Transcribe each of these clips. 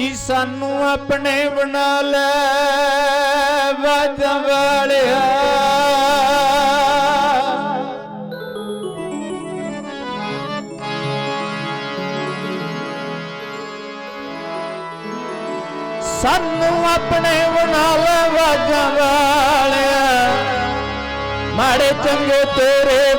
ਜੀ ਸਾਨੂੰ ਆਪਣੇ ਬਣਾ ਲੈ ਵਾਜਾਂ ਵਾਲਿਆ। ਸਾਨੂੰ ਆਪਣੇ ਬਣਾ ਲੈ ਵਾਜਾਂ ਵਾਲਿਆ। ਮਾੜੇ ਚੰਗੇ ਤੇਰੇ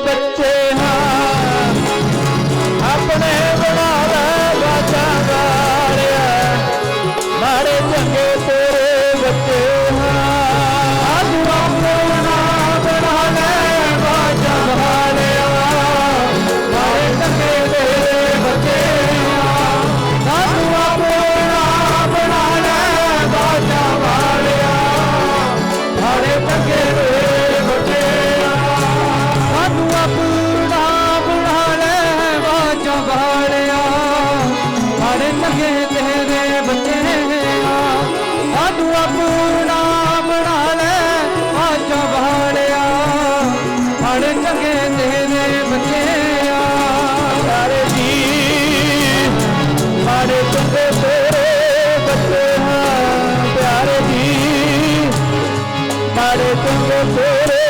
ਮਾੜੇ ਚੰਗੇ ਤੇਰੇ ਬੱਚੇ ਆ ਸਾਨੂੰ ਆਪਣਾ ਬਣਾ ਲੈ ਵਾਜਾਂ ਵਾਲਿਆ ਮਾੜੇ ਚੰਗੇ ਤੇਰੇ ਬਚਿਆ ਆ। ਸਾਰੇ ਜੀ ਮਾੜੇ ਚੰਗੇ ਤੇਰੇ ਬੱਚੇ ਹਾਂ ਪਿਆਰੇ ਜੀ ਸਾਡੇ ਚੰਗੇ ਤੇਰੇ